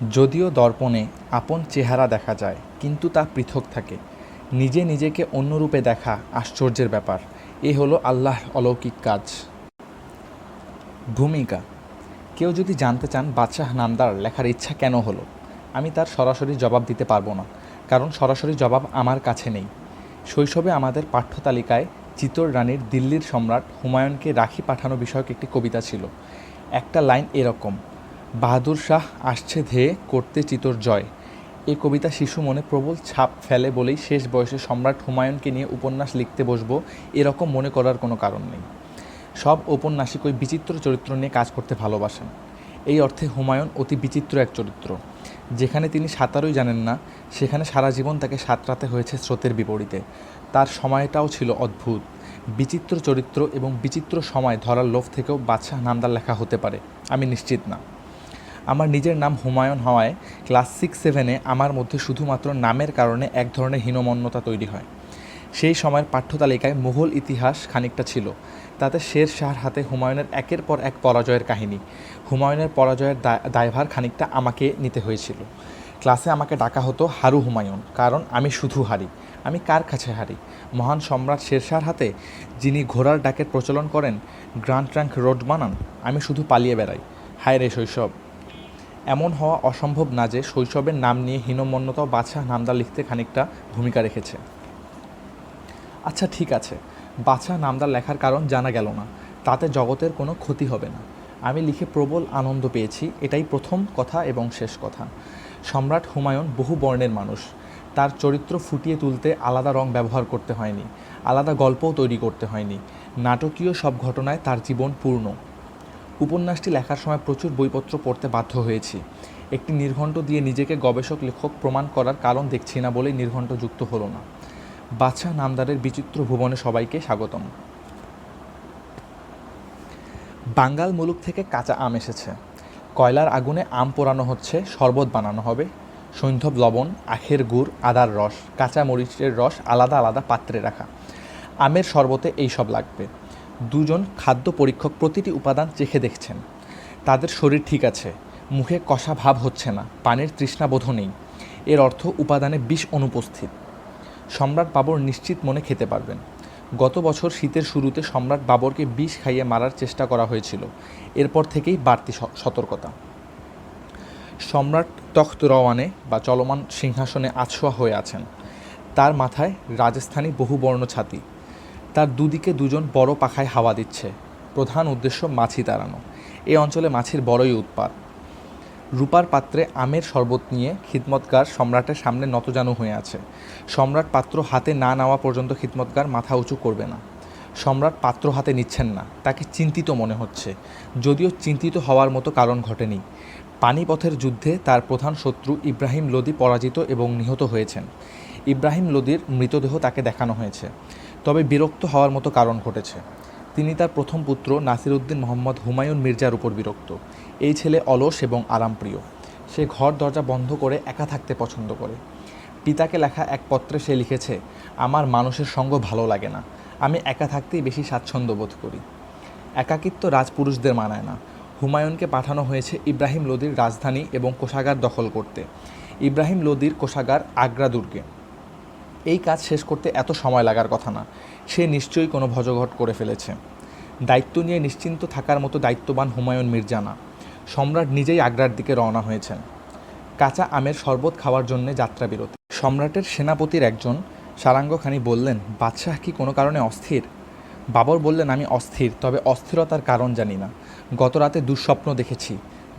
যদিও দর্পণে আপন চেহারা দেখা যায়, কিন্তু তা পৃথক থাকে। নিজে নিজেকে অন্যরূপে দেখা আশ্চর্যের ব্যাপার। এ হলো আল্লাহর অলৌকিক কাজ। ভূমিকা। কেউ যদি জানতে চান বাদশাহ নামদার লেখার ইচ্ছা কেন হলো, আমি তার সরাসরি জবাব দিতে পারব না, কারণ সরাসরি জবাব আমার কাছে নেই। শৈশবে আমাদের পাঠ্যতালিকায় চিতর রানীর দিল্লির সম্রাট হুমায়ুনকে রাখি পাঠানো বিষয়ক একটি কবিতা ছিল। একটা লাইন এরকম বাহাদুর শাহ আসছে ধেয়ে করতে চিতর জয়। এই কবিতা শিশু মনে প্রবল ছাপ ফেলে বলেই শেষ বয়সে সম্রাট হুমায়ুনকে নিয়ে উপন্যাস লিখতে বসবো, এরকম মনে করার কোনো কারণ নেই। সব ঔপন্যাসিক ওই বিচিত্র চরিত্র নিয়ে কাজ করতে ভালোবাসেন। এই অর্থে হুমায়ুন অতি বিচিত্র এক চরিত্র। যেখানে তিনি সাঁতারই জানেন না, সেখানে সারা জীবন তাকে সাঁতরাতে হয়েছে স্রোতের বিপরীতে। তার সময়টাও ছিল অদ্ভুত। বিচিত্র চরিত্র এবং বিচিত্র সময় ধরার লোভ থেকেও বাদশাহ নামদার লেখা হতে পারে, আমি নিশ্চিত না। আমার নিজের নাম হুমায়ুন হওয়ায় ক্লাস সিক্স, সেভেনে আমার মধ্যে শুধুমাত্র নামের কারণে এক ধরনের হীনমন্যতা তৈরি হয়। সেই সময়ের পাঠ্যতালিকায় মুঘল ইতিহাস খানিকটা ছিল। তাতে শের শাহর হাতে হুমায়ুনের একের পর এক পরাজয়ের কাহিনী। হুমায়ুনের পরাজয়ের দায়- দায়ভার খানিকটা আমাকে নিতে হয়েছিল। ক্লাসে আমাকে ডাকা হতো হারু হুমায়ুন, কারণ আমি শুধু হারি। আমি কার কাছে হারি? মহান সম্রাট শেরশাহর হাতে? যিনি ঘোড়ার ডাকের প্রচলন করেন গ্র্যান্ড ট্র্যাঙ্ক রোড বানান, আমি শুধু পালিয়ে বেড়াই। হায় রে শৈশব! এমন হওয়া অসম্ভব না যে শৈশবের নাম নিয়ে হীনমন্যতা বাদশাহ নামদার লিখতে খানিকটা ভূমিকা রেখেছে। আচ্ছা ঠিক আছে। বাছা নামদার লেখার কারণ জানা গেল না। তাতে জগতের কোনো ক্ষতি হবে না। আমি লিখে প্রবল আনন্দ পেয়েছি। এটাই প্রথম কথা এবং শেষ কথা। সম্রাট হুমায়ুন বহু বর্ণের মানুষ। তার চরিত্র ফুটিয়ে তুলতে আলাদা রং ব্যবহার করতে হয়নি। আলাদা গল্পও তৈরি করতে হয়নি। নাটকীয় সব ঘটনায় তার জীবন পূর্ণ। উপন্যাসটি লেখার সময় প্রচুর বইপত্র পড়তে বাধ্য হয়েছি। একটি নির্ঘণ্ট দিয়ে নিজেকে গবেষক, লেখক প্রমাণ করার কারণ দেখছি না বলেই নির্ঘণ্ট যুক্ত হলো না। বাদশাহ নামদারের বিচিত্র ভুবনে সবাইকে স্বাগতম। বাঙ্গাল মুলুক থেকে কাঁচা আম এসেছে। কয়লার আগুনে আম পোড়ানো হচ্ছে, শরবত বানানো হবে। সৈন্ধব লবণ, আখের গুড়, আদার রস, কাঁচা মরিচের রস আলাদা আলাদা পাত্রে রাখা। আমের শরবতে এই সব লাগবে। দুজন খাদ্য পরীক্ষক প্রতিটি উপাদান চেখে দেখছেন। তাদের শরীর ঠিক আছে, মুখে কষা ভাব হচ্ছে না, পানির তৃষ্ণাবোধ নেই। এর অর্থ উপাদানে বিষ অনুপস্থিত। সম্রাট বাবর নিশ্চিত মনে খেতে পারবেন। গত বছর শীতের শুরুতে সম্রাট বাবরকে বিষ খাইয়ে মারার চেষ্টা করা হয়েছিল। এরপর থেকেই বাড়তি সতর্কতা। সম্রাট তখ্ত রওয়ানে বা চলমান সিংহাসনে আছোয়া হয়ে আছেন। তার মাথায় রাজস্থানী বহুবর্ণ ছাতি। তার দুদিকে দুজন বড় পাখায় হাওয়া দিচ্ছে। প্রধান উদ্দেশ্য মাছি তাড়ানো। এই অঞ্চলে মাছির বড়ই উৎপাত। রূপার পাত্রে আমের শরবত নিয়ে খিদমতগার সম্রাটের সামনে নতজানু হয়ে আছে। সম্রাট পাত্র হাতে না নেওয়া পর্যন্ত খিদমতগার মাথা উঁচু করবে না। সম্রাট পাত্র হাতে নিচ্ছেন না, তাকে চিন্তিত মনে হচ্ছে। যদিও চিন্তিত হওয়ার মতো কারণ ঘটেনি। পানিপথের যুদ্ধে তার প্রধান শত্রু ইব্রাহিম লোদি পরাজিত এবং নিহত হয়েছেন। ইব্রাহিম লোদির মৃতদেহ তাকে দেখানো হয়েছে। তবে বিরক্ত হওয়ার মতো কারণ ঘটেছে। তিনি তার প্রথম পুত্র নাসিরউদ্দিন মোহাম্মদ হুমায়ুন মির্জার উপর বিরক্ত। এই ছেলে অলস এবং আরামপ্রিয়। সে ঘর দরজা বন্ধ করে একা থাকতে পছন্দ করে। পিতাকে লেখা এক পত্রে সে লিখেছে, আমার মানুষের সঙ্গ ভালো লাগে না। আমি একা থাকতেই বেশি স্বাচ্ছন্দ্য বোধ করি। একাকিত্ব রাজপুরুষদের মানায় না। হুমায়ুনকে পাঠানো হয়েছে ইব্রাহিম লোদির রাজধানী এবং কোষাগার দখল করতে। ইব্রাহিম লোদির কোষাগার আগ্রা দুর্গে এই কাজ শেষ করতে এত সময় লাগার কথা না। সে নিশ্চয়ই কোনো ভজঘট করে ফেলেছে। দায়িত্ব নিয়ে নিশ্চিন্ত থাকার মতো দায়িত্ববান হুমায়ুন মির্জা না সম্রাট নিজেই আগ্রার দিকে রওনা হয়েছেন। কাঁচা আমের শরবত খাওয়ার জন্যে যাত্রা বিরতি। সম্রাটের সেনাপতির একজন সারাঙ্গ খানি বললেন, বাদশাহ কি কোনো কারণে অস্থির? বাবর বললেন, আমি অস্থির, তবে অস্থিরতার কারণ জানি না। গত রাতে দুঃস্বপ্ন দেখেছি।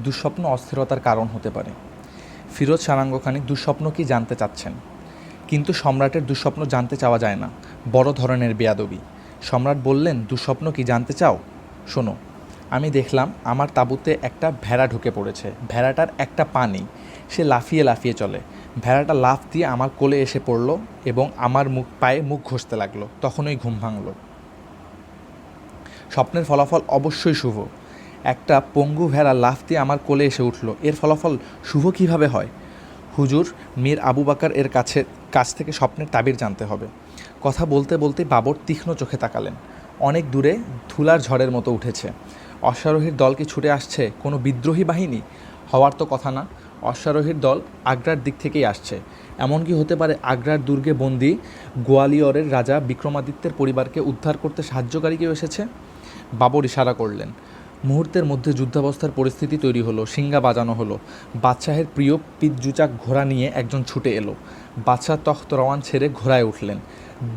দুঃস্বপ্ন অস্থিরতার কারণ হতে পারে। ফিরোজ সারাঙ্গ খানি, দুঃস্বপ্ন কি জানতে চাচ্ছেন? কিন্তু সম্রাটের দুঃস্বপ্ন জানতে চাওয়া যায় না। বড় ধরনের বেয়াদবি। সম্রাট বললেন, দুঃস্বপ্ন কি জানতে চাও? শোনো, আমি দেখলাম আমার তাঁবুতে একটা ভেড়া ঢুকে পড়েছে। ভেড়াটার একটা পা নেই। সে লাফিয়ে লাফিয়ে চলে। ভেড়াটা লাফ দিয়ে আমার কোলে এসে পড়ল এবং আমার মুখ পায়ে মুখ ঘষতে লাগল। তখনই ঘুম ভাঙলো। স্বপ্নের ফলাফল অবশ্যই শুভ। একটা পঙ্গু ভেড়া লাফ দিয়ে আমার কোলে এসে উঠল। এর ফলাফল শুভ কীভাবে হয়? হুজুর, মীর আবু বাকার এর কাছে কাছ থেকে স্বপ্নের তাবির জানতে হবে। কথা বলতে বলতে বাবর তীক্ষ্ণ চোখে তাকালেন। অনেক দূরে ধুলার ঝড়ের মতো উঠেছে। অশ্বারোহীর দল কি ছুটে আসছে? কোনো বিদ্রোহী বাহিনী? হওয়ার তো কথা না। অশ্বারোহীর দল আগ্রার দিক থেকেই আসছে। এমনকি হতে পারে আগ্রার দুর্গে বন্দি গোয়ালিয়রের রাজা বিক্রমাদিত্যের পরিবারকে উদ্ধার করতে সাহায্যকারী কেউ এসেছে? বাবর ইশারা করলেন। মুহূর্তের মধ্যে যুদ্ধাবস্থার পরিস্থিতি তৈরি হলো সিঙ্গা বাজানো হলো। বাদশাহের প্রিয় পিতজুচাক ঘোড়া নিয়ে একজন ছুটে এলো। বাদশাহ তখ্ত রওয়ান ছেড়ে ঘোড়ায় উঠলেন।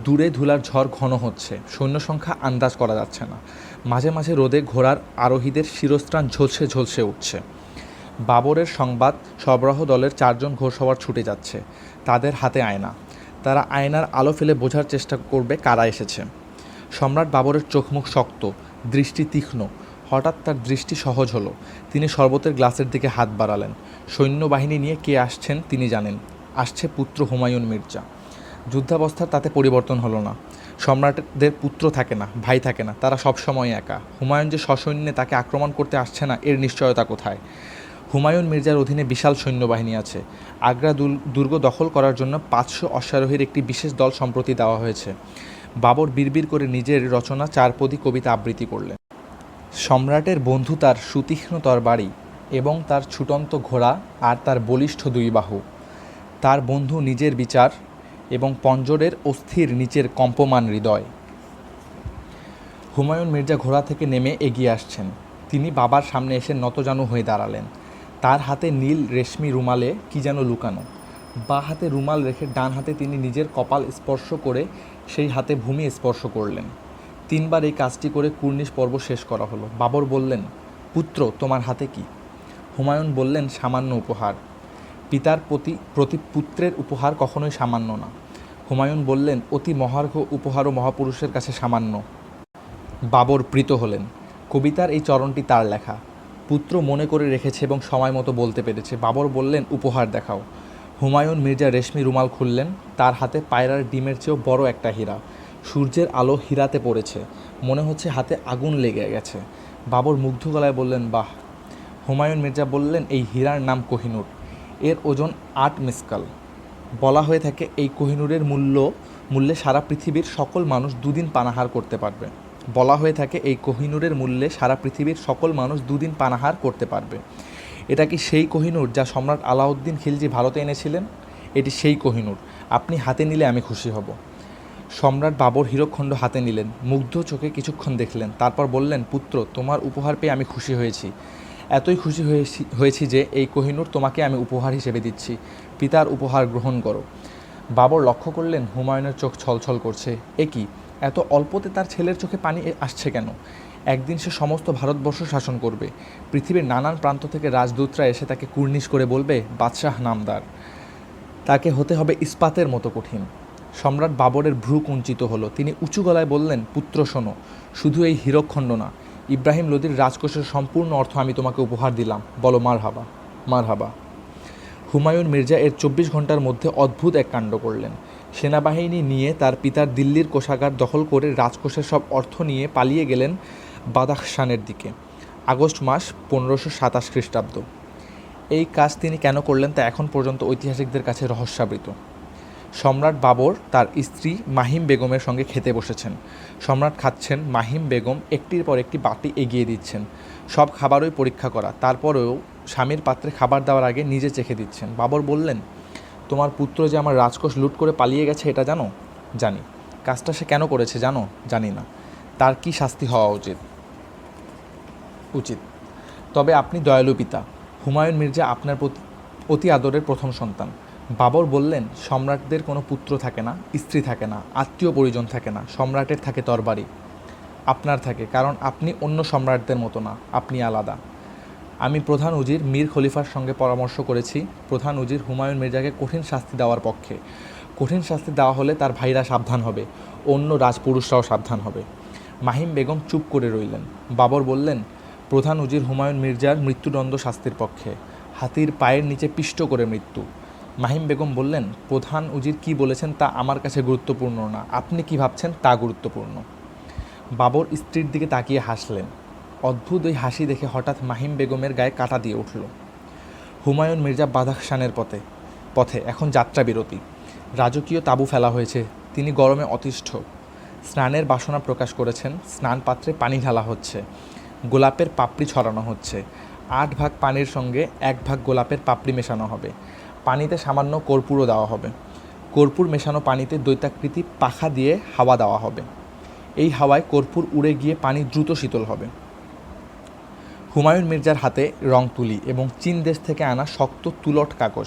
দূরে ধুলার ঝড় ঘন হচ্ছে, সৈন্য সংখ্যা আন্দাজ করা যাচ্ছে না। মাঝে মাঝে রোদে ঘোড়ার আরোহীদের শিরস্ত্রাণ ঝলসে ঝলসে উঠছে। বাবরের সংবাদ সরবরাহ দলের চারজন ঘোড়সওয়ার ছুটে যাচ্ছে। তাদের হাতে আয়না। তারা আয়নার আলো ফেলে বোঝার চেষ্টা করবে কারা এসেছে। সম্রাট বাবরের চোখ মুখ শক্ত, দৃষ্টি তীক্ষ্ণ। হঠাৎ তার দৃষ্টি সহজ হলো। তিনি শরবতের গ্লাসের দিকে হাত বাড়ালেন। সৈন্যবাহিনী নিয়ে কে আসছেন তিনি জানেন। আসছে পুত্র হুমায়ুন মির্জা। যুদ্ধাবস্থার তাতে পরিবর্তন হলো না। সম্রাটদের পুত্র থাকে না, ভাই থাকে না, তারা সবসময় একা। হুমায়ুন যে সসৈন্যে তাকে আক্রমণ করতে আসছে না, এর নিশ্চয়তা কোথায়? হুমায়ুন মির্জার অধীনে বিশাল সৈন্যবাহিনী আছে। আগ্রা দুর্গ দখল করার জন্য পাঁচশো অশ্বারোহীর একটি বিশেষ দল সম্প্রতি দেওয়া হয়েছে। বাবর বিড়বিড় করে নিজের রচনা চারপদী কবিতা আবৃত্তি করলেন। সম্রাটের বন্ধু তার সুতীক্ষ্ণ তরবারি এবং তার ছুটন্ত ঘোড়া আর তার বলিষ্ঠ দুই বাহু। তার বন্ধু নিজের বিচার এবং পঞ্জরের অস্থির নিচের কম্পমান হৃদয়। হুমায়ুন মির্জা ঘোড়া থেকে নেমে এগিয়ে আসছেন। তিনি বাবার সামনে এসে নতজানু হয়ে দাঁড়ালেন। তার হাতে নীল রেশমি রুমালে কি যেন লুকানো। বা হাতে রুমাল রেখে ডান হাতে তিনি নিজের কপাল স্পর্শ করে সেই হাতে ভূমি স্পর্শ করলেন। তিনবার এই কাজটি করে কুর্নিশ পর্ব শেষ করা হলো। বাবর বললেন, পুত্র, তোমার হাতে কি? হুমায়ুন বললেন, সামান্য উপহার। পিতার প্রতি প্রতি পুত্রের উপহার কখনোই সামান্য না। হুমায়ুন বললেন, অতি মহার্ঘ উপহারও মহাপুরুষের কাছে সামান্য। বাবর প্রীত হলেন। কবিতার এই চরণটি তার লেখা। পুত্র মনে করে রেখেছে এবং সময় মতো বলতে পেরেছে। বাবর বললেন, উপহার দেখাও। হুমায়ুন মির্জা রেশমি রুমাল খুললেন। তার হাতে পায়রার ডিমের চেয়েও বড় একটা হীরা। সূর্যের আলো হীরাতে পড়েছে। মনে হচ্ছে হাতে আগুন লেগে গেছে। বাবর মুগ্ধ গলায় বললেন, বাহ! হুমায়ুন মির্জা বললেন, এই হীরার নাম কোহিনূর। এর ওজন আট মিসকাল। বলা হয়ে থাকে এই কোহিনূরের মূল্য, মূল্যে সারা পৃথিবীর সকল মানুষ দুদিন পানাহার করতে পারবে। বলা হয়ে থাকে এই কোহিনূরের মূল্যে সারা পৃথিবীর সকল মানুষ দুদিন পানাহার করতে পারবে। এটা কি সেই কোহিনূর যা সম্রাট আলাউদ্দিন খিলজি ভারতে এনেছিলেন? এটি সেই কোহিনূর। আপনি হাতে নিলে আমি খুশি হব। সম্রাট বাবর হীরকখণ্ড হাতে নিলেন, মুগ্ধ চোখে কিছুক্ষণ দেখলেন, তারপর বললেন, পুত্র, তোমার উপহার পেয়ে আমি খুশি হয়েছি। এতই খুশি হয়েছি হয়েছি যে এই কোহিনূর তোমাকে আমি উপহার হিসেবে দিচ্ছি। পিতার উপহার গ্রহণ করো। বাবর লক্ষ্য করলেন হুমায়ুনের চোখ ছলছল করছে। এ কি? এত অল্পতে তার ছেলের চোখে পানি আসছে কেন? একদিন সে সমস্ত ভারতবর্ষ শাসন করবে। পৃথিবীর নানান প্রান্ত থেকে রাজদূতরা এসে তাকে কুর্নিশ করে বলবে, বাদশাহ নামদার। তাকে হতে হবে ইস্পাতের মতো কঠিন। সম্রাট বাবরের ভ্রু কুঞ্চিত হলো। তিনি উঁচু গলায় বললেন, পুত্র শোনো, শুধু এই হীরকখণ্ড না ইব্রাহিম লোদির রাজকোষের সম্পূর্ণ অর্থ আমি তোমাকে উপহার দিলাম। বলো মার হাবা মার হাবা হুমায়ুন মির্জা এর চব্বিশ ঘণ্টার মধ্যে অদ্ভুত এক কাণ্ড করলেন। সেনাবাহিনী নিয়ে তার পিতার দিল্লির কোষাগার দখল করে রাজকোষের সব অর্থ নিয়ে পালিয়ে গেলেন বাদাখশানের দিকে, আগস্ট মাস পনেরোশো সাতাশ খ্রিস্টাব্দ। এই কাজ তিনি কেন করলেন তা এখন পর্যন্ত ঐতিহাসিকদের কাছে রহস্যাবৃত। সম্রাট বাবর তার স্ত্রী মাহিম বেগমের সঙ্গে খেতে বসেছেন। সম্রাট খাচ্ছেন মাহিম বেগম একটির পর একটি বাটি এগিয়ে দিচ্ছেন। সব খাবারই পরীক্ষা করা। তারপরেও স্বামীর পাত্রে খাবার দেওয়ার আগে নিজে চেখে দিচ্ছেন। বাবর বললেন, তোমার পুত্র যে আমার রাজকোষ লুট করে পালিয়ে গেছে, এটা জানো? জানি। কাজটা সে কেন করেছে জানো? জানি না। তার কি শাস্তি হওয়া উচিত? উচিত। তবে আপনি দয়ালু পিতা। হুমায়ুন মির্জা আপনার প্রতি, অতি আদরের প্রথম সন্তান। বাবর বললেন, সম্রাটদের কোনো পুত্র থাকে না, স্ত্রী থাকে না, আত্মীয় পরিজন থাকে না, সম্রাটের থাকে তরবারি। আপনার থাকে, কারণ আপনি অন্য সম্রাটদের মতো না, আপনি আলাদা। আমি প্রধান উজির মীর খলিফার সঙ্গে পরামর্শ করেছি। প্রধান উজির হুমায়ুন মির্জাকে কঠিন শাস্তি দেওয়ার পক্ষে। কঠিন শাস্তি দেওয়া হলে তার ভাইরা সাবধান হবে, অন্য রাজপুরুষরাও সাবধান হবে। মাহিম বেগম চুপ করে রইলেন। বাবর বললেন, প্রধান উজির হুমায়ুন মির্জার মৃত্যুদণ্ড শাস্তির পক্ষে। হাতির পায়ের নিচে পিষ্ট করে মৃত্যু। মাহিম বেগম বললেন, প্রধান উজির কি বলেছেন তা আমার কাছে গুরুত্বপূর্ণ না। আপনি কি ভাবছেন তা গুরুত্বপূর্ণ? বাবর স্ত্রীর দিকে তাকিয়ে হাসলেন। অদ্ভুত ওই হাসি দেখে হঠাৎ মাহিম বেগমের গায়ে কাটা দিয়ে উঠল। হুমায়ুন মির্জা বাদাখশানের পথে পথে, এখন যাত্রা বিরতি রাজকীয় তাঁবু ফেলা হয়েছে, তিনি গরমে অতিষ্ঠ। স্নানের বাসনা প্রকাশ করেছেন, স্নান পাত্রে পানি ঢালা হচ্ছে, গোলাপের পাপড়ি ছড়ানো হচ্ছে। আট ভাগ পানির সঙ্গে এক ভাগ গোলাপের পাপড়ি মেশানো হবে। পানিতে সামান্য কর্পূরও দেওয়া হবে। কর্পূর মেশানো পানিতে দৈত্যাকৃতি পাখা দিয়ে হাওয়া দেওয়া হবে। এই হাওয়ায় কর্পূর উড়ে গিয়ে পানি দ্রুত শীতল হবে। হুমায়ুন মির্জার হাতে রং তুলি এবং চীন দেশ থেকে আনা শক্ত তুলট কাগজ।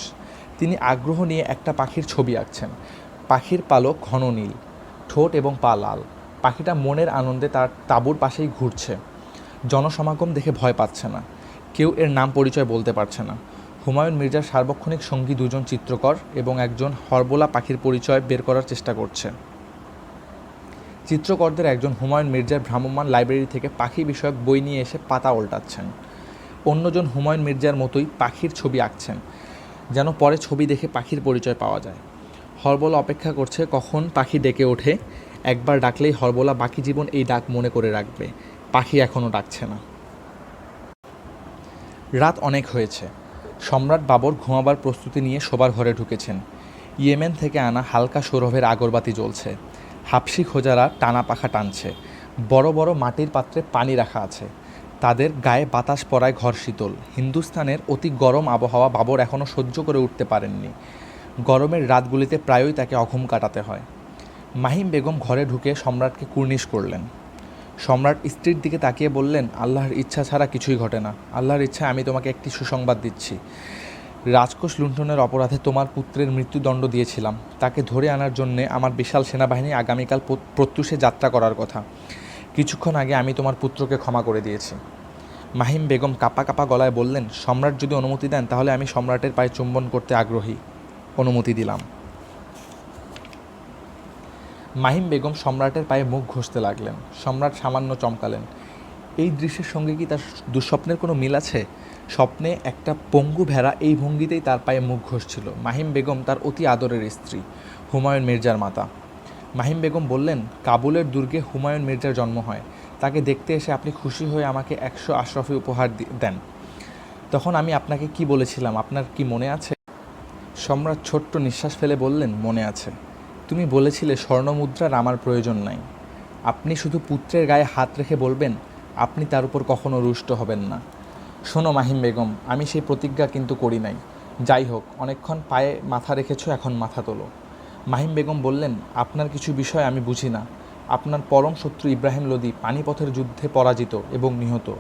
তিনি আগ্রহ নিয়ে একটা পাখির ছবি আঁকছেন। পাখির পালক ঘন নীল, ঠোঁট এবং পা লাল। পাখিটা মনের আনন্দে তার তাঁবুর পাশেই ঘুরছে। জনসমাগম দেখে ভয় পাচ্ছে না। কেউ এর নাম পরিচয় বলতে পারছে না। হুমায়ুন মির্জার সার্বক্ষণিক সঙ্গী দুজন চিত্রকর এবং একজন হরবোলা পাখির পরিচয় বের করার চেষ্টা করছে। চিত্রকরদের একজন হুমায়ুন মির্জার ভ্রাম্যমাণ লাইব্রেরি থেকে পাখি বিষয়ক বই নিয়ে এসে পাতা উল্টাচ্ছেন অন্যজন হুমায়ুন মির্জার মতোই পাখির ছবি আঁকছেন, যেন পরে ছবি দেখে পাখির পরিচয় পাওয়া যায়। হরবোলা অপেক্ষা করছে কখন পাখি ডেকে ওঠে, একবার ডাকলেই হরবোলা বাকি জীবন এই ডাক মনে করে রাখবে, পাখি এখনও ডাকছে না। রাত অনেক হয়েছে সম্রাট বাবর ঘুমাবার প্রস্তুতি নিয়ে শোবার ঘরে ঢুকেছেন। ইয়েমেন থেকে আনা হালকা সৌরভের আগরবাতি জ্বলছে। হাপসি খোঁজারা টানা পাখা টানছে। বড় বড় মাটির পাত্রে পানি রাখা আছে। তাদের গায়ে বাতাস পড়ায় ঘর শীতল। হিন্দুস্তানের অতি গরম আবহাওয়া বাবর এখনও সহ্য করে উঠতে পারেননি। গরমের রাতগুলিতে প্রায়ই তাকে অঘুম কাটাতে হয়। মাহিম বেগম ঘরে ঢুকে সম্রাটকে কুর্নিশ করলেন। সম্রাট স্ত্রীর দিকে তাকিয়ে বললেন, আল্লাহর ইচ্ছা ছাড়া কিছুই ঘটে না। আল্লাহর ইচ্ছা আমি তোমাকে একটি সুসংবাদ দিচ্ছি। রাজকোষ লুণ্ঠনের অপরাধে তোমার পুত্রের মৃত্যুদণ্ড দিয়েছিলাম। তাকে ধরে আনার জন্যে আমার বিশাল সেনাবাহিনী আগামীকাল প্রত্যুষে যাত্রা করার কথা। কিছুক্ষণ আগে আমি তোমার পুত্রকে ক্ষমা করে দিয়েছি। মাহিম বেগম কাপা কাপা গলায় বললেন, সম্রাট যদি অনুমতি দেন, তাহলে আমি সম্রাটের পায়ে চুম্বন করতে আগ্রহী। অনুমতি দিলাম। মাহিম বেগম সম্রাটের পায়ে মুখ ঘষতে লাগলেন। সম্রাট সামান্য চমকালেন। এই দৃশ্যের সঙ্গে কি তার দুঃস্বপ্নের কোনো মিল আছে? স্বপ্নে একটা পঙ্গু ভেড়া এই ভঙ্গিতেই তার পায়ে মুখ ঘষছিল। মাহিম বেগম তার অতি আদরের স্ত্রী, হুমায়ুন মির্জার মাতা। মাহিম বেগম বললেন, কাবুলের দুর্গে হুমায়ুন মির্জার জন্ম হয়। তাকে দেখতে এসে আপনি খুশি হয়ে আমাকে একশো আশরফি উপহার দেন। তখন আমি আপনাকে কি বলেছিলাম? আপনার কি মনে আছে? সম্রাট ছোট্ট নিঃশ্বাস ফেলে বললেন, মনে আছে। তুমি বলেছিলে স্বর্ণমুদ্রার আমার প্রয়োজন নাই। আপনি শুধু পুত্রের গায়ে হাত রেখে বলবেন, আপনি তার উপর কখনো রুষ্ট হবেন না। শোনো মাহিম বেগম, আমি সেই প্রতিজ্ঞা কিন্তু করি নাই। যাই হোক, অনেকক্ষণ পায়ে মাথা রেখেছ, এখন মাথা তোলো। মাহিম বেগম বললেন, আপনার কিছু বিষয় আমি বুঝি না। আপনার পরম শত্রু ইব্রাহিম লোদি পানিপথের যুদ্ধে পরাজিত এবং নিহত।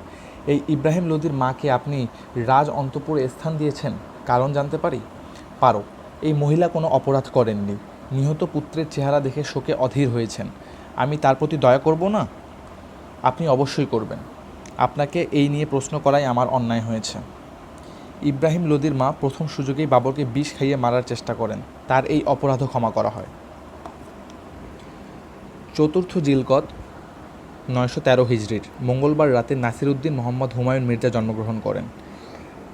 এই ইব্রাহিম লোদির মাকে আপনি রাজ অন্তপুরে স্থান দিয়েছেন, কারণ জানতে পারি? পারো, এই মহিলা কোনো অপরাধ করেননি। নিহত পুত্রের চেহারা দেখে শোকে অধীর হয়েছেন। আমি তার প্রতি দয়া করব না? আপনি অবশ্যই করবেন। আপনাকে এই নিয়ে প্রশ্ন করাই আমার অন্যায় হয়েছে। ইব্রাহিম লোদির মা প্রথম সুযোগেই বাবরকে বিষ খাইয়ে মারার চেষ্টা করেন। তার এই অপরাধও ক্ষমা করা হয়। চতুর্থ জিলকত, নয়শো তেরো হিজড়ির মঙ্গলবার রাতে নাসিরুদ্দিন মোহাম্মদ হুমায়ুন মির্জা জন্মগ্রহণ করেন।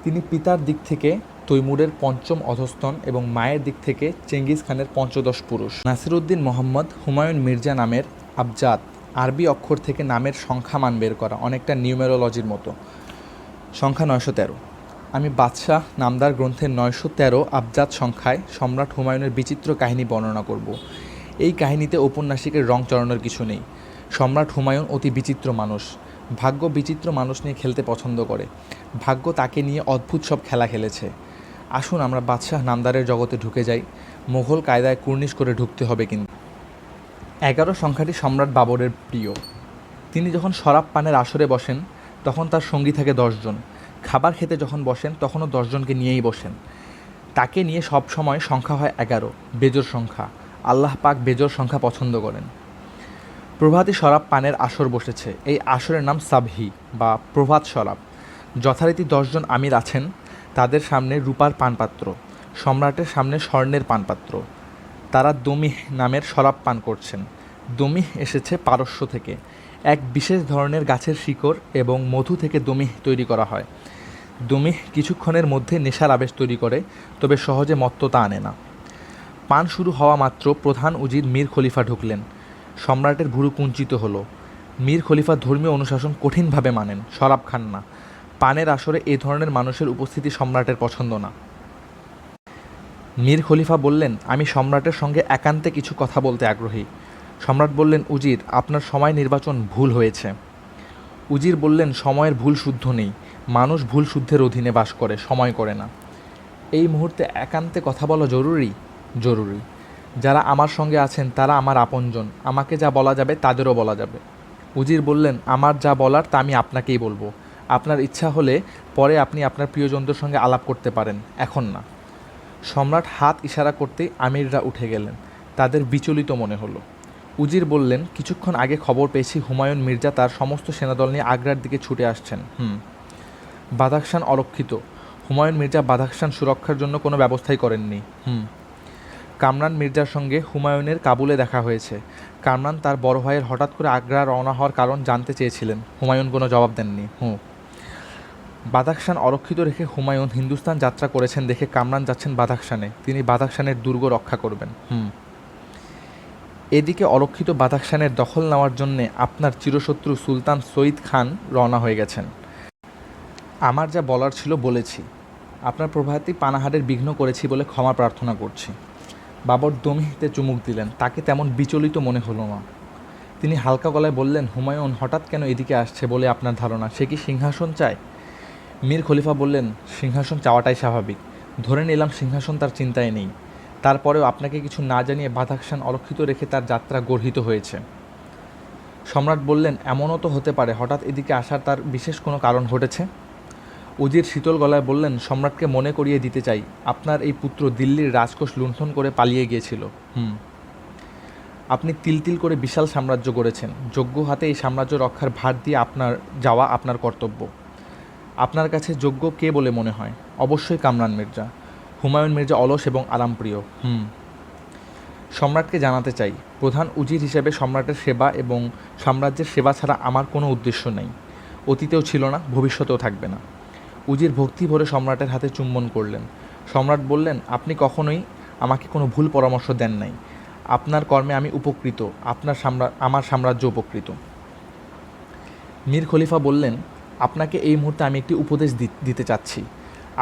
তিনি পিতার দিক থেকে তৈমুরের পঞ্চম অধস্তন এবং মায়ের দিক থেকে চেঙ্গিস খানের পঞ্চদশ পুরুষ। নাসিরুদ্দিন মোহাম্মদ হুমায়ুন মির্জা নামের আবজাদ আরবি অক্ষর থেকে নামের সংখ্যা মান বের করা অনেকটা নিউমেরোলজির মতো। সংখ্যা নয়শো তেরো। আমি বাদশাহ নামদার গ্রন্থের নয়শো তেরো আবজাদ সংখ্যায় সম্রাট হুমায়ুনের বিচিত্র কাহিনী বর্ণনা করব। এই কাহিনীতে ঔপন্যাসিকের রং চড়ানোর কিছু নেই। সম্রাট হুমায়ুন অতি বিচিত্র মানুষ। ভাগ্য বিচিত্র মানুষ নিয়ে খেলতে পছন্দ করে। ভাগ্য তাকে নিয়ে অদ্ভুত সব খেলা খেলেছে। আসুন আমরা বাদশাহ নামদারের জগতে ঢুকে যাই। মোঘল কায়দায় কুর্নিশ করে ঢুকতে হবে কিন্তু। এগারো সংখ্যাটি সম্রাট বাবরের প্রিয়। তিনি যখন শরাব পানের আসরে বসেন, তখন তার সঙ্গী থাকে দশজন খাবার খেতে যখন বসেন, তখনও দশজনকে নিয়েই বসেন। তাকে নিয়ে সব সময় সংখ্যা হয় এগারো, বেজোর সংখ্যা। আল্লাহ পাক বেজোর সংখ্যা পছন্দ করেন। প্রভাতী শরাব পানের আসর বসেছে। এই আসরের নাম সাবহি বা প্রভাত শরাব। যথারীতি দশজন আমির আছেন তাদের সামনে রূপার পানপাত্র, সম্রাটের সামনে স্বর্ণের পানপাত্র। তারা দমিহ নামের শরাব পান করছেন। দমিহ এসেছে পারস্য থেকে। এক বিশেষ ধরনের গাছের শিকড় এবং মধু থেকে দমিহ তৈরি করা হয়। দমিহ কিছুক্ষণের মধ্যে নেশার আবেশ তৈরি করে, তবে সহজে মত্ততা আনে না। পান শুরু হওয়া মাত্র প্রধান উজির মীর খলিফা ঢুকলেন। সম্রাটের ভুরু কুঞ্চিত হলো। মীর খলিফা ধর্মীয় অনুশাসন কঠিনভাবে মানেন, শরাব খান না। পানের আসরে এ ধরনের মানুষের উপস্থিতি সম্রাটের পছন্দ না। মীর খলিফা বললেন, আমি সম্রাটের সঙ্গে একান্তে কিছু কথা বলতে আগ্রহী। সম্রাট বললেন, উজির, আপনার সময় নির্বাচন ভুল হয়েছে। উজির বললেন, সময়ের ভুল শুদ্ধ নেই। মানুষ ভুল শুদ্ধের অধীনে বাস করে, সময় করে না। এই মুহূর্তে একান্তে কথা বলা জরুরি? জরুরি। যারা আমার সঙ্গে আছেন, তারা আমার আপনজন। আমাকে যা বলা যাবে, তাদেরও বলা যাবে। উজির বললেন, আমার যা বলার, তা আমি আপনাকেই বলব। আপনার ইচ্ছা হলে পরে আপনি আপনার প্রিয়জনদের সঙ্গে আলাপ করতে পারেন, এখন না। সম্রাট হাত ইশারা করতেই আমিররা উঠে গেলেন, তাদের বিচলিত মনে হলো। উজির বললেন, কিছুক্ষণ আগে খবর পেয়েছি হুমায়ুন মির্জা তার সমস্ত সেনাদল নিয়ে আগ্রার দিকে ছুটে আসছেন। হুম। বাদাকশান অরক্ষিত হুমায়ুন মির্জা বাদাকশান সুরক্ষার জন্য কোনো ব্যবস্থাই করেননি। হুম। কামরান মির্জার সঙ্গে হুমায়ুনের কাবুলে দেখা হয়েছে। কামরান তার বড় ভাইয়ের হঠাৎ করে আগ্রা রওনা হওয়ার কারণ জানতে চেয়েছিলেন। হুমায়ুন কোনো জবাব দেননি। হুম। বাদাকশান অরক্ষিত রেখে হুমায়ুন হিন্দুস্তান যাত্রা করেছেন দেখে কামরান যাচ্ছেন বাদাকশানে তিনি বাদাকশানের দুর্গ রক্ষা করবেন। হুম। এদিকে অরক্ষিত বাদাকশানের দখল নেওয়ার জন্যে আপনার চিরশত্রু সুলতান সঈদ খান রওনা হয়ে গেছেন। আমার যা বলার ছিল বলেছি। আপনার প্রভাতী পানাহারের বিঘ্ন করেছি বলে ক্ষমা প্রার্থনা করছি। বাবর দমিতে চুমুক দিলেন, তাকে তেমন বিচলিত মনে হলো না। তিনি হালকা গলায় বললেন, হুমায়ুন, হঠাৎ কেন এদিকে আসছে? বলে আপনার ধারণা। সে কি সিংহাসন চায়? মীর খলিফা বললেন, সিংহাসন চাওয়াটাই স্বাভাবিক। ধরে নিলাম সিংহাসন তার চিন্তায় নেই। তারপরেও আপনাকে কিছু না জানিয়ে বাধাকসান অরক্ষিত রেখে তার যাত্রা গর্হিত হয়েছে। সম্রাট বললেন, এমনও তো হতে পারে, হঠাৎ এদিকে আসার তার বিশেষ কোনো কারণ ঘটেছে? উজির শীতল গলায় বললেন, সম্রাটকে মনে করিয়ে দিতে চাই। আপনার এই পুত্র দিল্লির রাজকোষ লুণ্ঠন করে পালিয়ে গিয়েছিল। হুম। আপনি তিল তিল করে বিশাল সাম্রাজ্য গড়েছেন। যোগ্য হাতে এই সাম্রাজ্য রক্ষার ভার দিয়ে আপনার যাওয়া আপনার কর্তব্য। আপনার কাছে যোগ্য কে বলে মনে হয়? অবশ্যই কামরান মির্জা। হুমায়ুন মির্জা অলস এবং আরামপ্রিয়। হুম। সম্রাটকে জানাতে চাই। প্রধান উজির হিসেবে সম্রাটের সেবা এবং সাম্রাজ্যের সেবা ছাড়া আমার কোনো উদ্দেশ্য নেই। অতীতেও ছিল না, ভবিষ্যতেও থাকবে না। উজির ভক্তি ভরে সম্রাটের হাতে চুম্বন করলেন। সম্রাট বললেন, আপনি কখনোই আমাকে কোনো ভুল পরামর্শ দেন নাই। আপনার কর্মে আমি উপকৃত। আপনার সাম্রা, আমার সাম্রাজ্য উপকৃত। মীর খলিফা বললেন আপনাকে এই মুহূর্তে আমি একটি উপদেশ দিতে চাচ্ছি।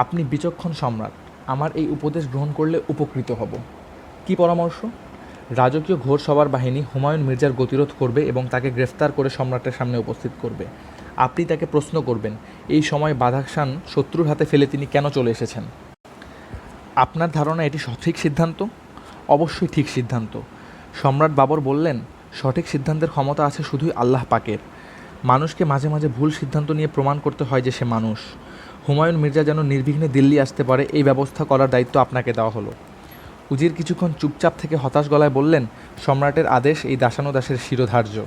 আপনি বিচক্ষণ সম্রাট, আমার এই উপদেশ গ্রহণ করলে উপকৃত হব। কি পরামর্শ? রাজকীয় ঘোর সবার বাহিনী হুমায়ুন মির্জার গতিরোধ করবে এবং তাকে গ্রেফতার করে সম্রাটের সামনে উপস্থিত করবে। আপনি তাকে প্রশ্ন করবেন, এই সময় বাধাকসান শত্রুর হাতে ফেলে তিনি কেন চলে এসেছেন? আপনার ধারণা এটি সঠিক সিদ্ধান্ত? অবশ্যই ঠিক সিদ্ধান্ত। সম্রাট বাবর বললেন, সঠিক সিদ্ধান্তের ক্ষমতা আছে শুধুই আল্লাহ পাকের। মানুষকে মাঝে মাঝে ভুল সিদ্ধান্ত নিয়ে প্রমাণ করতে হয় যে সে মানুষ। হুমায়ুন মির্জা যেন নির্বিঘ্নে দিল্লি আসতে পারে, এই ব্যবস্থা করার দায়িত্ব আপনাকে দেওয়া হলো। উজির কিছুক্ষণ চুপচাপ থেকে হতাশ গলায় বললেন, সম্রাটের আদেশ এই দাসানুদাসের শিরোধার্য।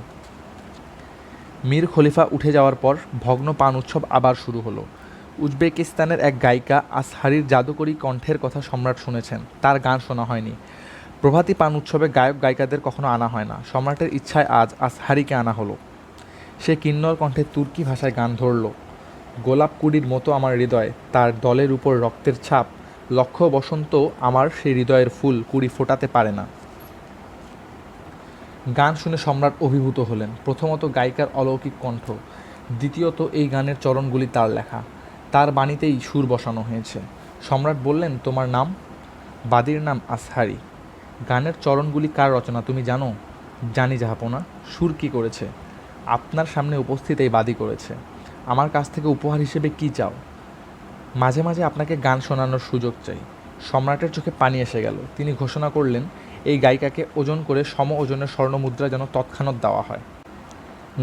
মীর খলিফা উঠে যাওয়ার পর ভগ্ন পান উৎসব আবার শুরু হলো। উজবেকিস্তানের এক গায়িকা আসহারির জাদুকরী কণ্ঠের কথা সম্রাট শুনেছেন। তার গান শোনা হয়নি। প্রভাতী পান উৎসবে গায়ক গায়িকাদের কখনো আনা হয় না। সম্রাটের ইচ্ছায় আজ আসহারিকে আনা হলো। সে কিন্নর কণ্ঠে তুর্কি ভাষায় গান ধরল। গোলাপ কুড়ির মতো আমার হৃদয়, তার দলের উপর রক্তের ছাপ লক্ষ বসন্ত আমার সেই হৃদয়ের ফুল, কুড়ি ফোটাতে পারে না। গান শুনে সম্রাট অভিভূত হলেন, প্রথমত গায়িকার অলৌকিক কণ্ঠ, দ্বিতীয়ত এই গানের চরণগুলি তার লেখা, তার বাণীতেই সুর বসানো হয়েছে। সম্রাট বললেন, তোমার নাম? বাদীর নাম আসহারি। গানের চরণগুলি কার রচনা, তুমি জানো? জানি জাহাপনা। সুর কী করেছে? আপনার সামনে উপস্থিত এই বাদী করেছে। আমার কাছ থেকে উপহার হিসেবে কি চাও? মাঝে মাঝে আপনাকে গান শোনানোর সুযোগ চাই। সম্রাটের চোখে পানি এসে গেল। তিনি ঘোষণা করলেন, এই গায়িকাকে ওজন করে সম ওজনের স্বর্ণমুদ্রা যেন তৎক্ষণাৎ দেওয়া হয়।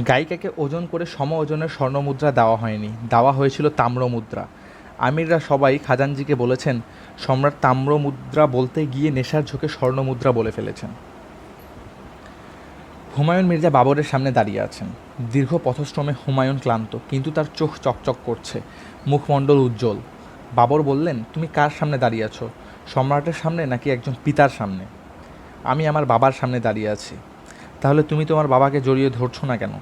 গায়িকাকে ওজন করে সম ওজনের স্বর্ণমুদ্রা দেওয়া হয়নি। দেওয়া হয়েছিল তাম্র মুদ্রা আমিররা সবাই খাজানজিকে বলেছেন, সম্রাট তাম্রমুদ্রা বলতে গিয়ে নেশার ঝোঁকে স্বর্ণমুদ্রা বলে ফেলেছেন। হুমায়ুন মির্জা বাবরের সামনে দাঁড়িয়ে আছেন। দীর্ঘ পথশ্রমে হুমায়ুন ক্লান্ত, কিন্তু তার চোখ চকচক করছে, মুখমণ্ডল উজ্জ্বল। বাবর বললেন, তুমি কার সামনে দাঁড়িয়ে আছো? সম্রাটের সামনে নাকি একজন পিতার সামনে? আমি আমার বাবার সামনে দাঁড়িয়ে আছি। তাহলে তুমি তোমার বাবাকে জড়িয়ে ধরছো না কেন?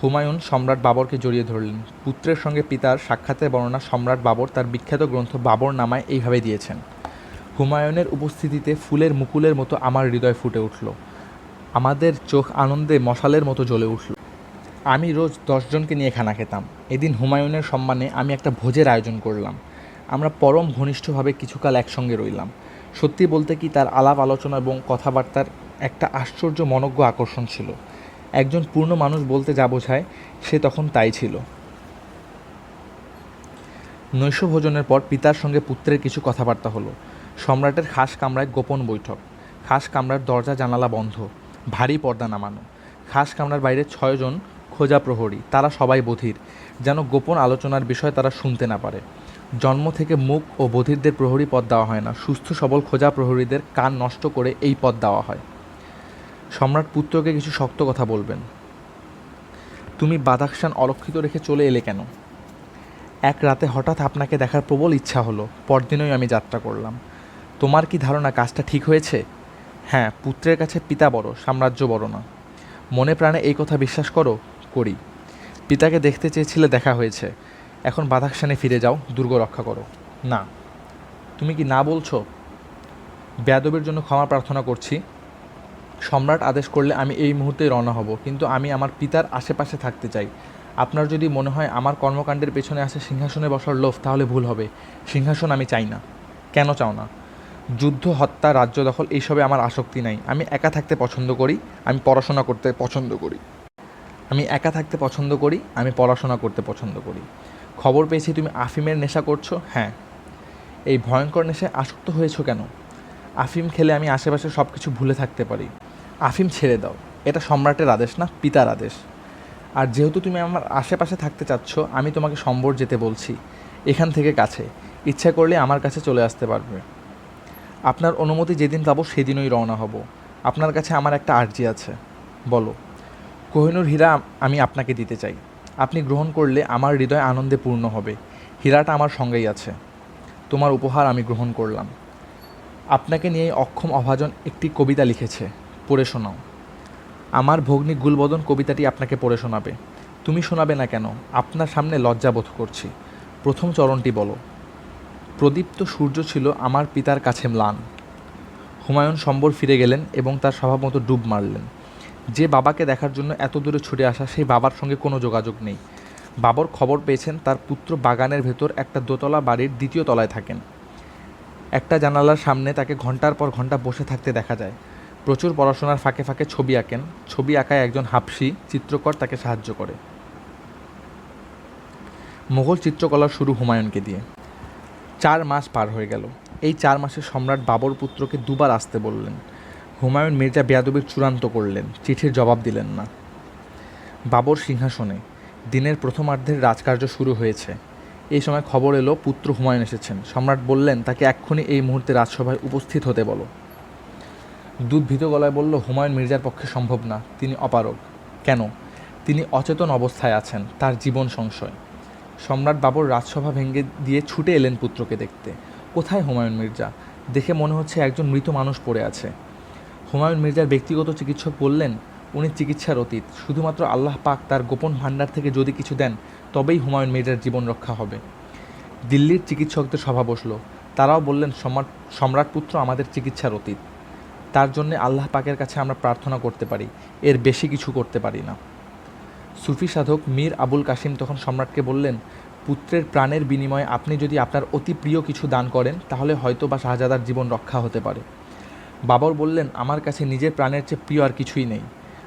হুমায়ুন সম্রাট বাবরকে জড়িয়ে ধরলেন। পুত্রের সঙ্গে পিতার সাক্ষাতের বর্ণনা সম্রাট বাবর তার বিখ্যাত গ্রন্থ বাবর নামায় এইভাবে দিয়েছেন, হুমায়ুনের উপস্থিতিতে ফুলের মুকুলের মতো আমার হৃদয় ফুটে উঠল। আমাদের চোখ আনন্দে মশালের মতো জ্বলে উঠল। আমি রোজ দশজনকে নিয়ে খানা খেতাম। এদিন হুমায়ুনের সম্মানে আমি একটা ভোজের আয়োজন করলাম। আমরা পরম ঘনিষ্ঠভাবে কিছুকাল একসঙ্গে রইলাম। সত্যি বলতে কি তার আলাপ আলোচনা এবং কথাবার্তার একটা আশ্চর্য মনজ্ঞ আকর্ষণ ছিল। একজন পূর্ণ মানুষ বলতে যা বোঝায়, সে তখন তাই ছিল। নৈশ ভোজনের পর পিতার সঙ্গে পুত্রের কিছু কথাবার্তা হলো। সম্রাটের খাস কামরায় গোপন বৈঠক। খাস কামরার দরজা জানালা বন্ধ। ভারী পর্দা নামানো। খাস কামরার বাইরে ছয়জন খোঁজা প্রহরী, তারা সবাই বধির, যেন গোপন আলোচনার বিষয় তারা শুনতে না পারে। জন্ম থেকে মুখ ও বধিরদের প্রহরী পদ দেওয়া হয় না। সুস্থ সবল খোঁজা প্রহরীদের কান নষ্ট করে এই পদ দেওয়া হয়। সম্রাট পুত্রকে কিছু শক্ত কথা বলবেন। তুমি বাদাকশান অরক্ষিত রেখে চলে এলে কেন? এক রাতে হঠাৎ আপনাকে দেখার প্রবল ইচ্ছা হলো। পরদিনই আমি যাত্রা করলাম। তোমার কি ধারণা কাজটা ঠিক হয়েছে? হ্যাঁ পুত্রের কাছে পিতা বড়, সাম্রাজ্য বড় না। মনে প্রাণে এই কথা বিশ্বাস করো, করি। পিতাকে দেখতে চেয়েছিলে দেখা হয়েছে। এখন বাধাকশানে ফিরে যাও, দুর্গ রক্ষা করো। না। তুমি কি না বলছো? বেয়াদবের জন্য ক্ষমা প্রার্থনা করছি। সম্রাট আদেশ করলে আমি এই মুহূর্তে রওনা হব, কিন্তু আমি আমার পিতার আশেপাশে থাকতে চাই। আপনার যদি মনে হয় আমার কর্মকাণ্ডের পেছনে আছে সিংহাসনে বসার লোভ, তাহলে ভুল হবে। সিংহাসন আমি চাই না। কেন চাও না? যুদ্ধ, হত্যা, রাজ্য দখল, এইসবে আমার আসক্তি নাই। আমি একা থাকতে পছন্দ করি, আমি পড়াশোনা করতে পছন্দ করি। আমি একা থাকতে পছন্দ করি, আমি পড়াশোনা করতে পছন্দ করি। খবর পেয়েছি, তুমি আফিমের নেশা করছ? হ্যাঁ। এই ভয়ঙ্কর নেশায় আসক্ত হয়েছো কেন? আফিম খেলে আমি আশেপাশে সব কিছু ভুলে থাকতে পারি। আফিম ছেড়ে দাও। এটা সম্রাটের আদেশ না, পিতার আদেশ। আর যেহেতু তুমি আমার আশেপাশে থাকতে চাচ্ছ, আমি তোমাকে সম্বর যেতে বলছি। এখান থেকে কাছে। ইচ্ছা করলে আমার কাছে চলে আসতে পারবে। আপনার অনুমতি যেদিন পাবো, সেদিনই রওনা হব। আপনার কাছে আমার একটা আর্জি আছে। বলো, কোহিনুর হীরা, আমি আপনাকে দিতে চাই। আপনি গ্রহণ করলে আমার হৃদয় আনন্দে পূর্ণ হবে। হীরাটা আমার সঙ্গেই আছে। তোমার উপহার আমি গ্রহণ করলাম। আপনাকে নিয়ে অক্ষম অভাজন একটি কবিতা লিখেছে। পড়ে শোনাও। আমার ভগ্নী গুলবদন কবিতাটি আপনাকে পড়ে শোনাবে। তুমি শোনাবে না কেন? আপনার সামনে লজ্জা বোধ করছি। প্রথম চরণটি বলো। প্রদীপ্ত সূর্য ছিল আমার পিতার কাছে ম্লান। হুমায়ুন সম্বর ফিরে গেলেন এবং তার স্বভাবমতো ডুব মারলেন। যে বাবাকে দেখার জন্য এত দূরে ছুটে আসা, সেই বাবার সঙ্গে কোনো যোগাযোগ নেই। বাবর খবর পেয়েছেন, তার পুত্র বাগানের ভেতর একটা দোতলা বাড়ির দ্বিতীয় তলায় থাকেন। একটা জানালার সামনে তাকে ঘণ্টার পর ঘণ্টা বসে থাকতে দেখা যায়। প্রচুর পড়াশোনার ফাঁকে ফাঁকে ছবি আঁকেন। ছবি আঁকায় একজন হাফসি, চিত্রকর তাকে সাহায্য করে। মোগল চিত্রকলা শুরু হুমায়ুনকে দিয়ে। চার মাস পার হয়ে গেল। এই চার মাসে সম্রাট বাবর পুত্রকে দুবার আসতে বললেন। হুমায়ুন মির্জা বেয়াদবির চূড়ান্ত করলেন, চিঠির জবাব দিলেন না। বাবর সিংহাসনে, দিনের প্রথমার্ধের রাজকার্য শুরু হয়েছে। এই সময় খবর এলো, পুত্র হুমায়ুন এসেছেন। সম্রাট বললেন, তাকে এক্ষুনি এই মুহূর্তে রাজসভায় উপস্থিত হতে বলো। দুধ ভীত গলায় বলল, হুমায়ুন মির্জার পক্ষে সম্ভব না। তিনি অপারগ। কেন? তিনি অচেতন অবস্থায় আছেন। তার জীবন সংশয়। সম্রাট বাবর রাজসভা ভেঙে দিয়ে ছুটে এলেন পুত্রকে দেখতে। কোথায় হুমায়ুন মির্জা? দেখে মনে হচ্ছে একজন মৃত মানুষ পড়ে আছে। হুমায়ুন মির্জার ব্যক্তিগত চিকিৎসক বললেন, উনি চিকিৎসার অতীত। শুধুমাত্র আল্লাহ পাক তার গোপন ভাণ্ডার থেকে যদি কিছু দেন, তবেই হুমায়ুন মির্জার জীবন রক্ষা হবে। দিল্লির চিকিৎসকদের সভা বসল। তারাও বললেন, সম্রাট সম্রাট পুত্র আমাদের চিকিৎসার অতীত। তার জন্যে আল্লাহ পাকের কাছে আমরা প্রার্থনা করতে পারি। এর বেশি কিছু করতে পারি না। সুফি সাধক মীর আবুল কাসিম তখন সম্রাটকে বললেন, পুত্রের প্রাণের বিনিময়ে আপনি যদি আপনার অতি প্রিয় কিছু দান করেন, তাহলে হয়তো বা শাহজাদার জীবন রক্ষা হতে পারে। বাবর বললেন, আমার কাছে নিজের প্রাণের চেয়ে প্রিয় আর কিছুই নেই।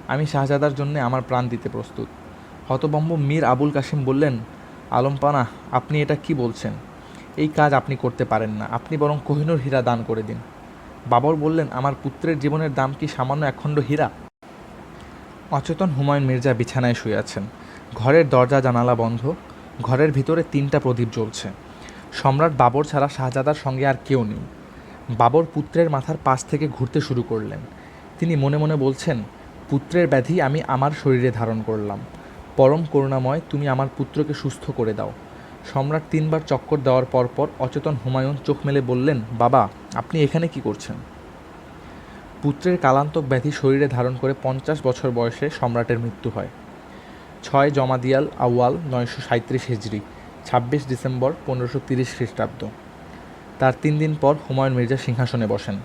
আমি শাহজাদার জন্য আমার প্রাণ দিতে প্রস্তুত। হতবম্ব মীর আবুল কাসিম বললেন, আলমপানা, আপনি এটা কি বলছেন? এই কাজ আপনি করতে পারেন না। আপনি বরং কোহিনুর হীরা দান করে দিন। বাবর বললেন, আমার পুত্রের জীবনের দাম কি সামান্য একখণ্ড হীরা? অচেতন হুমায়ুন মির্জা বিছানায় শুয়ে আছেন। ঘরের দরজা জানালা বন্ধ, ঘরের ভিতরে তিনটা প্রদীপ জ্বলছে। সম্রাট বাবর ছাড়া শাহজাদার সঙ্গে আর কেউ নেই। বাবর পুত্রের মাথার পাশ থেকে ঘুরতে শুরু করলেন। তিনি মনে মনে বলছেন, পুত্রের ব্যাধি আমি আমার শরীরে ধারণ করলাম। পরম করুণাময় তুমি আমার পুত্রকে সুস্থ করে দাও। সম্রাট তিনবার চক্কর দেওয়ার পর পর অচেতন হুমায়ুন চোখ মেলে বললেন, বাবা, আপনি এখানে কি করছেন? পুত্রের কালান্তক ব্যাধি শরীরে ধারণ করে পঞ্চাশ বছর বয়সে সম্রাটের মৃত্যু হয়। ছয় জমাদিয়াল আউয়াল নয়শো সাঁত্রিশ হিজড়ি, ছাব্বিশ ডিসেম্বর পনেরোশো তিরিশ খ্রিস্টাব্দ। তার তিন দিন পর হুমায়ুন মির্জা সিংহাসনে বসেন।